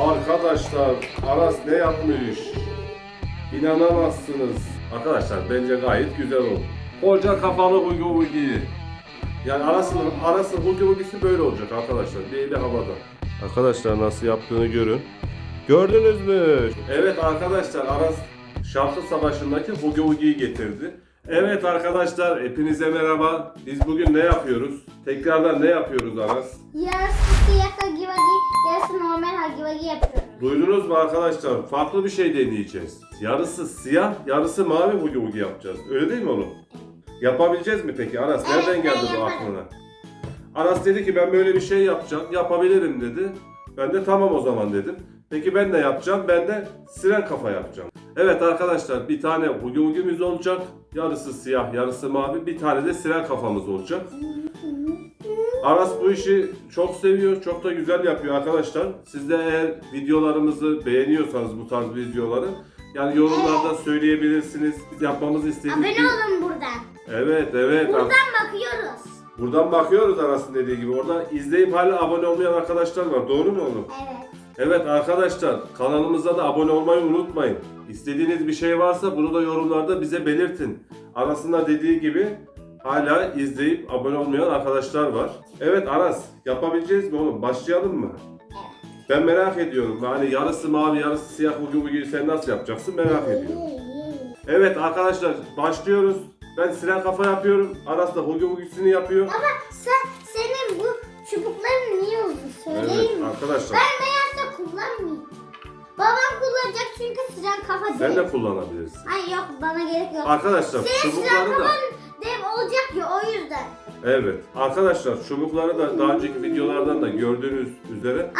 Arkadaşlar Aras ne yapmış? İnanamazsınız. Arkadaşlar bence gayet güzel oldu. Koca kafalı hugi hugi. Yani arasının arası hugi hugisi böyle olacak arkadaşlar. Eli havada. Arkadaşlar nasıl yaptığını görün. Gördünüz mü? Evet arkadaşlar Aras Şarkı Savaşı'ndaki hugi hugiyi getirdi. Evet arkadaşlar hepinize merhaba. Biz bugün ne yapıyoruz? Tekrardan ne yapıyoruz Aras? Yarısı siyah hagi vagi, yarısı normal hagi vagi yapıyoruz. Duydunuz mu arkadaşlar? Farklı bir şey deneyeceğiz. Yarısı siyah, yarısı mavi hugi hugi yapacağız. Öyle değil mi oğlum? Yapabileceğiz mi peki Aras? Evet, Nereden ben geldi bu yaparım. aklına? Aras dedi ki ben böyle bir şey yapacağım. Yapabilirim dedi. Ben de tamam o zaman dedim. Peki ben de yapacağım. Ben de siren kafa yapacağım. Evet arkadaşlar bir tane hugi hugimiz olacak. Yarısı siyah, yarısı mavi. Bir tane de siren kafamız olacak. Aras bu işi çok seviyor, çok da güzel yapıyor arkadaşlar. Siz de eğer videolarımızı beğeniyorsanız bu tarz videoları yani yorumlarda söyleyebilirsiniz. Yapmamızı istediğiniz Abone olun buradan. Evet, evet. Buradan bakıyoruz. Buradan bakıyoruz Aras'ın dediği gibi. Orada izleyip hala abone olmayan arkadaşlar var. Doğru mu oğlum? Evet. Evet arkadaşlar kanalımıza da abone olmayı unutmayın. İstediğiniz bir şey varsa bunu da yorumlarda bize belirtin. Arasında dediği gibi hala izleyip abone olmayan arkadaşlar var. Evet Aras yapabileceğiz mi oğlum? Başlayalım mı? Ben merak ediyorum. Yani yarısı mavi yarısı siyah hugi hugi sen nasıl yapacaksın merak ediyorum. Evet arkadaşlar başlıyoruz. Ben siren kafa yapıyorum. Aras da hugi hugisini yapıyor. Ama sen, senin bu çubukların niye uzun Evet söyleyeyim mi? arkadaşlar Ben beyazda kullanmayayım. Babam kullanacak çünkü sıcak kafa sen değil. de kullanabilirsin. Hayır yok bana gerek yok. Arkadaşlar Senin sıcak çubukları da kafan dev olacak ya o yüzden. Evet. Arkadaşlar çubukları da daha önceki videolardan da gördüğünüz üzere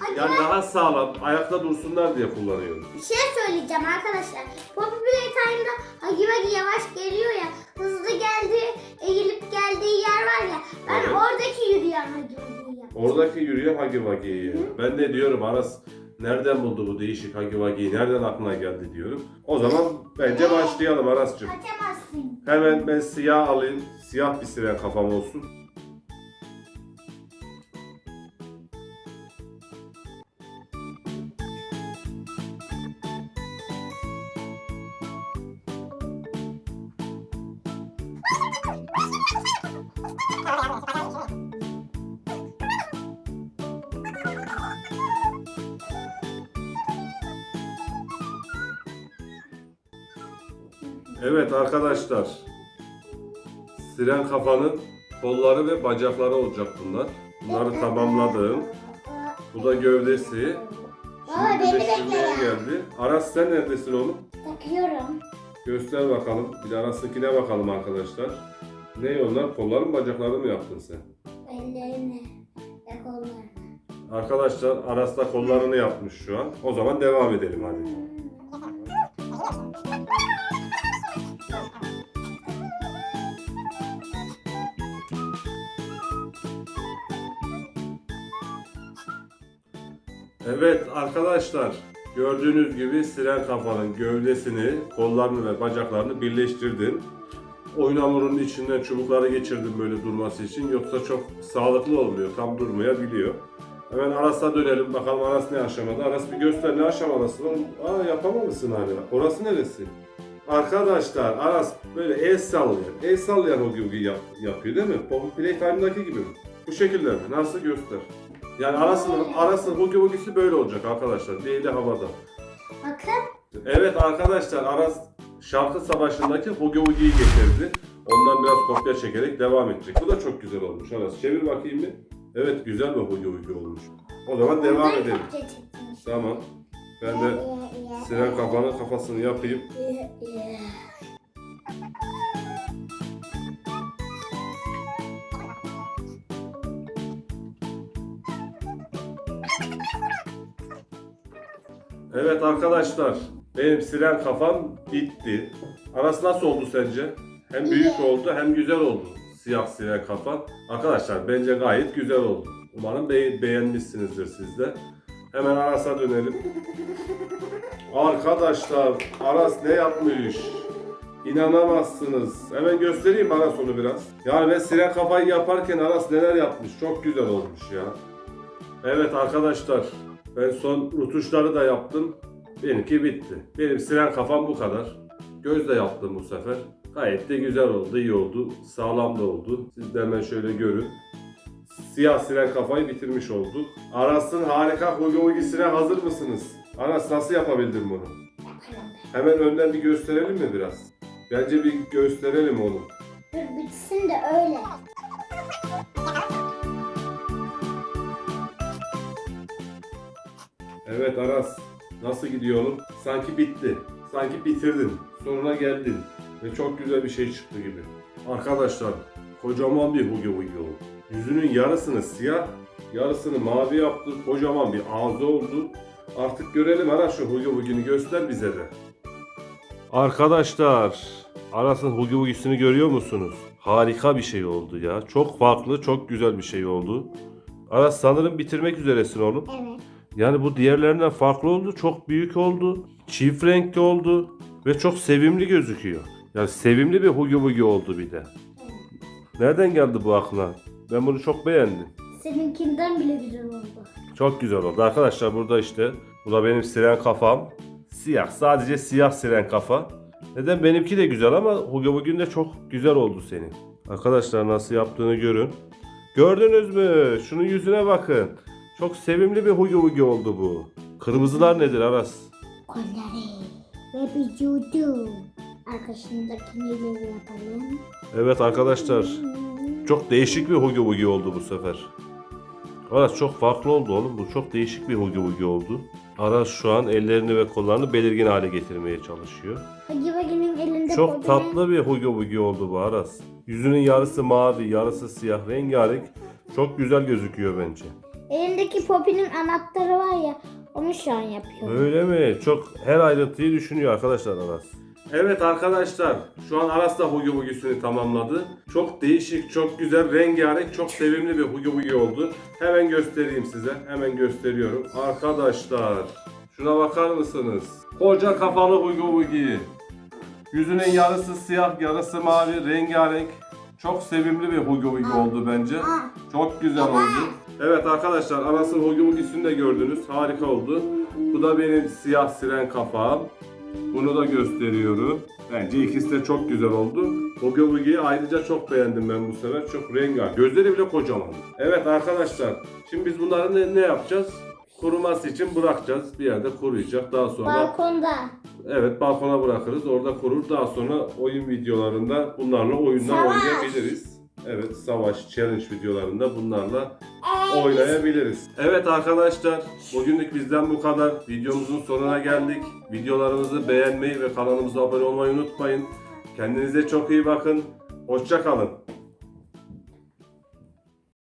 Hadi yani daha sağlam ayakta dursunlar diye kullanıyoruz. Bir şey söyleyeceğim arkadaşlar. Poppy Playtime'da Hagi Wagi yavaş geliyor ya. Hızlı geldiği, eğilip geldiği yer var ya. Ben Evet. oradaki yürüyen Hagi Wagi'yi yaptım. Oradaki yürüyen Hagi Wagi'yi. Ben de diyorum Aras nereden buldu bu değişik Hagi Wagi'yi? Nereden aklına geldi diyorum. O zaman bence başlayalım Aras'cığım. Kaçamazsın. Hemen ben siyah alayım. Siyah bir siren kafam olsun. Evet arkadaşlar. Siren kafanın kolları ve bacakları olacak bunlar. Bunları tamamladım. Bu da gövdesi. Baba, Şimdi beni birleştirmeye bekle ya. geldi. Aras sen neredesin oğlum? Takıyorum. Göster bakalım. Bir de Aras'ınkine bakalım arkadaşlar. Ne onlar? Kolları mı bacakları mı yaptın sen? Ellerini ve kollarını. Arkadaşlar Aras da kollarını yapmış şu an. O zaman devam edelim hadi. Evet arkadaşlar gördüğünüz gibi siren kafanın gövdesini, kollarını ve bacaklarını birleştirdim. Oyun hamurunun içinden çubukları geçirdim böyle durması için. Yoksa çok sağlıklı olmuyor. Tam durmayabiliyor. Hemen Aras'a dönelim. Bakalım Aras ne aşamada. Aras bir göster ne aşamadasın. Aa yapamamışsın hala. Orası neresi? Arkadaşlar Aras böyle el sallayan, el sallayan o gibi yap, yapıyor değil mi? Poppy Playtime'daki gibi mi? Bu şekilde mi? Nasıl göster? Yani Aras'ın Aras'ın hugi hugisi böyle olacak arkadaşlar. Eli havada. Bakın. Evet arkadaşlar Aras Şarkı Savaşı'ndaki Hugi Hugi'yi getirdi. Ondan biraz kopya çekerek devam edecek. Bu da çok güzel olmuş Aras. Çevir bakayım bir. Evet güzel bir Hugi Hugi olmuş. O zaman devam Ondan edelim. kopya çekmiş. Tamam. Ben de Siren kafanın kafasını yapayım. Evet arkadaşlar. Benim siren kafam bitti. Aras nasıl oldu sence? Hem büyük oldu hem güzel oldu. Siyah siren kafan. Arkadaşlar bence gayet güzel oldu. Umarım be- beğenmişsinizdir siz de. Hemen Aras'a dönelim. Arkadaşlar Aras ne yapmış? İnanamazsınız. Hemen göstereyim Aras onu biraz. Yani ben siren kafayı yaparken Aras neler yapmış. Çok güzel olmuş ya. Evet arkadaşlar. Ben son rutuşları da yaptım. Benimki bitti. Benim siren kafam bu kadar. Göz de yaptım bu sefer. Gayet de güzel oldu, iyi oldu. Sağlam da oldu. Siz de hemen şöyle görün. Siyah siren kafayı bitirmiş olduk. Aras'ın harika Hugi Hugi'sine hazır mısınız? Aras nasıl yapabildin bunu? Hemen önden bir gösterelim mi biraz? Bence bir gösterelim onu. Dur bitsin de öyle. Evet Aras, nasıl gidiyor oğlum? Sanki bitti. Sanki bitirdin. Sonuna geldin. Ve çok güzel bir şey çıktı gibi. Arkadaşlar, kocaman bir Hugi Hugi oldu. Yüzünün yarısını siyah, yarısını mavi yaptı. Kocaman bir ağzı oldu. Artık görelim Aras şu Hugi Hugi'ni göster bize de. Arkadaşlar, Aras'ın Hugi Hugi'sini görüyor musunuz? Harika bir şey oldu ya. Çok farklı, çok güzel bir şey oldu. Aras sanırım bitirmek üzeresin oğlum. Evet. Yani bu diğerlerinden farklı oldu. Çok büyük oldu. Çift renkli oldu. Ve çok sevimli gözüküyor. Yani sevimli bir Hugi Bugi oldu bir de. Nereden geldi bu aklına? Ben bunu çok beğendim. Seninkinden bile güzel oldu. Çok güzel oldu. Arkadaşlar burada işte. Bu da benim siren kafam. Siyah. Sadece siyah siren kafa. Neden? Benimki de güzel ama Hugi Bugi'nin de çok güzel oldu senin. Arkadaşlar nasıl yaptığını görün. Gördünüz mü? Şunun yüzüne bakın. Çok sevimli bir Hugi Bugi oldu bu. Kırmızılar nedir Aras? Kolları ve bir cudu. Arkasındakini de yapalım. Evet arkadaşlar. Çok değişik bir Hugi Bugi oldu bu sefer. Aras çok farklı oldu oğlum. Bu çok değişik bir Hugi Bugi oldu. Aras şu an ellerini ve kollarını belirgin hale getirmeye çalışıyor. Hagi Bagi'nin elinde Çok kocaman- tatlı bir Hugi Bugi oldu bu Aras. Yüzünün yarısı mavi, yarısı siyah, rengarenk. Çok güzel gözüküyor bence. Elindeki Poppy'nin anahtarı var ya onu şu an yapıyor. Öyle mi? Çok her ayrıntıyı düşünüyor arkadaşlar Aras. Evet arkadaşlar, şu an Aras da Hugi Bugi'sini tamamladı. Çok değişik, çok güzel, rengarenk, çok sevimli bir Hugi Bugi oldu. Hemen göstereyim size, hemen gösteriyorum. Arkadaşlar, şuna bakar mısınız? Koca kafalı Hugi Bugi. Yüzünün yarısı siyah, yarısı mavi, rengarenk. Çok sevimli bir Hugi Bugi oldu bence. Çok güzel oldu. Evet arkadaşlar Aras'ın Hugi Bugi'sini de gördünüz. Harika oldu. Bu da benim siyah siren kafam. Bunu da gösteriyorum. Bence ikisi de çok güzel oldu. Hugi Bugi'yi ayrıca çok beğendim ben bu sefer. Çok rengarenk. Gözleri bile kocaman. Evet arkadaşlar. Şimdi biz bunları ne, ne yapacağız? Kuruması için bırakacağız. Bir yerde kuruyacak. Daha sonra Balkonda. Evet balkona bırakırız. Orada kurur. Daha sonra oyun videolarında bunlarla oyunlar Savaş. oynayabiliriz. Evet savaş, challenge videolarında bunlarla. Oynayabiliriz. Evet arkadaşlar bugünlük bizden bu kadar. Videomuzun sonuna geldik. Videolarımızı beğenmeyi ve kanalımıza abone olmayı unutmayın. Kendinize çok iyi bakın. Hoşça kalın.